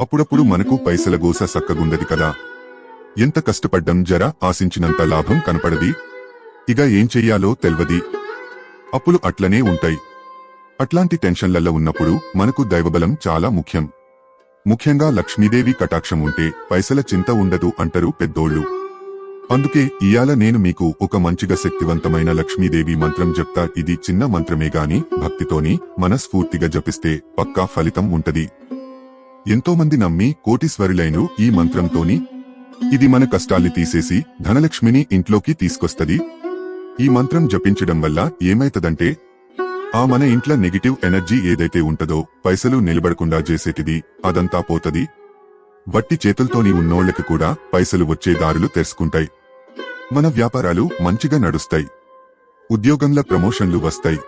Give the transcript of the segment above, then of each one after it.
అప్పుడప్పుడు మనకు పైసల గోస సక్కగుండది కదా. ఎంత కష్టపడ్డం జర ఆశించినంత లాభం కనపడది. ఇక ఏం చెయ్యాలో తెల్వది. అప్పులు అట్లనే ఉంటాయి. అట్లాంటి టెన్షన్లలో ఉన్నప్పుడు మనకు దైవబలం చాలా ముఖ్యం. ముఖ్యంగా లక్ష్మీదేవి కటాక్షం ఉంటే పైసల చింత ఉండదు అంటారు పెద్దోళ్ళు. అందుకే ఇయాల నేను మీకు ఒక మంచిగా శక్తివంతమైన లక్ష్మీదేవి మంత్రం చెప్తా ఇది చిన్న మంత్రమే గాని భక్తితోని మనస్ఫూర్తిగా జపిస్తే పక్కా ఫలితం ఉంటది. ఎంతో మంది నమ్మి కోటీశ్వరులైన ఈ మంత్రంతోని ఇది మన కష్టాల్ని తీసేసి ధనలక్ష్మిని ఇంట్లోకి తీసుకొస్తది. ఈ మంత్రం జపించడం వల్ల ఏమైతదంటే ఆ మన ఇంట్లో నెగిటివ్ ఎనర్జీ ఏదైతే ఉంటదో పైసలు నిలబడకుండా చేసేటిది అదంతా పోతది. వట్టి చేతులతోని ఉన్నోళ్ళకు కూడా పైసలు వచ్చే దారులు తెరుచుకుంటాయి మన వ్యాపారాలు మంచిగా నడుస్తాయి. ఉద్యోగంలో ప్రమోషన్లు వస్తాయి.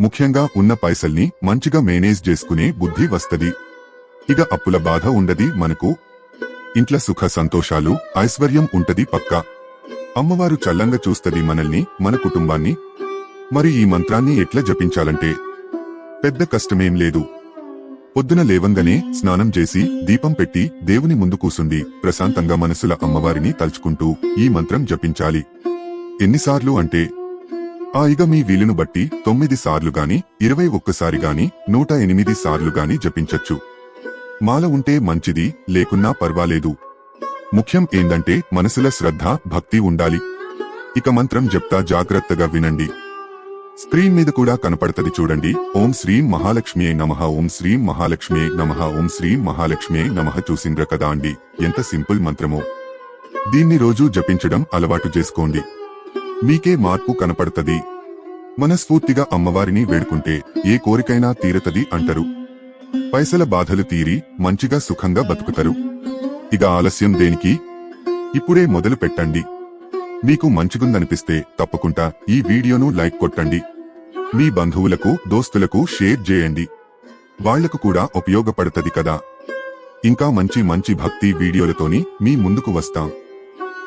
ముఖ్యంగా ఉన్న పైసల్ని మంచిగా మేనేజ్ చేసుకునే బుద్ధి వస్తది. ఇక అప్పుల బాధ ఉండది మనకు. ఇంట్ల సుఖ సంతోషాలు ఐశ్వర్యం ఉంటది పక్కా. అమ్మవారు చల్లంగా చూస్తది మనల్ని మన కుటుంబాన్ని. మరి ఈ మంత్రాన్ని ఎట్లా జపించాలంటే? పెద్ద కష్టమేం లేదు. పొద్దున లేవంగానే స్నానం చేసి దీపం పెట్టి దేవుని ముందు కూసుంది ప్రశాంతంగా మనసుల అమ్మవారిని తలుచుకుంటూ ఈ మంత్రం జపించాలి. ఎన్నిసార్లు అంటే? ఆ ఇగ మీ వీలును బట్టి తొమ్మిది సార్లు గాని ఇరవై ఒక్కసారి గాని నూట ఎనిమిది సార్లు గాని జపించచ్చు. మాల ఉంటే మంచిది లేకున్నా పర్వాలేదు. ముఖ్యం ఏందంటే మనసుల శ్రద్ధ భక్తి ఉండాలి. ఇక మంత్రం చెప్తా జాగ్రత్తగా వినండి. స్క్రీన్ మీద కూడా కనపడతది చూడండి. ఓం శ్రీం మహాలక్ష్మి నమ. ఓం శ్రీం మహాలక్ష్మి నమ. ఓం శ్రీం మహాలక్ష్మి నమః. చూసిండ్ర కదా అండి. ఎంత సింపుల్ మంత్రమో. దీన్ని రోజూ జపించడం అలవాటు చేసుకోండి. మీకే మార్పు కనపడతది. మనస్ఫూర్తిగా అమ్మవారిని వేడుకుంటే ఏ కోరికైనా తీరతది అంటారు. పైసల బాధలు తీరి మంచిగా సుఖంగా బతుకుతారు. ఇక ఆలస్యం దేనికి? ఇప్పుడే మొదలు పెట్టండి. మీకు మంచిగుందనిపిస్తే తప్పకుండా ఈ వీడియోను లైక్ కొట్టండి. మీ బంధువులకు దోస్తులకు షేర్ చేయండి. వాళ్ళకు కూడా ఉపయోగపడతది కదా. ఇంకా మంచి మంచి భక్తి వీడియోలతోని మీ ముందుకు వస్తాం.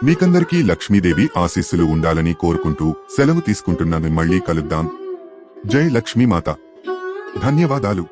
మీకందరికీ లక్ష్మీదేవి ఆశీస్సులు ఉండాలని కోరుకుంటూ సెలవు తీసుకుంటున్నాను. మళ్ళీ కలుద్దాం. జై లక్ష్మీమాత. ధన్యవాదాలు.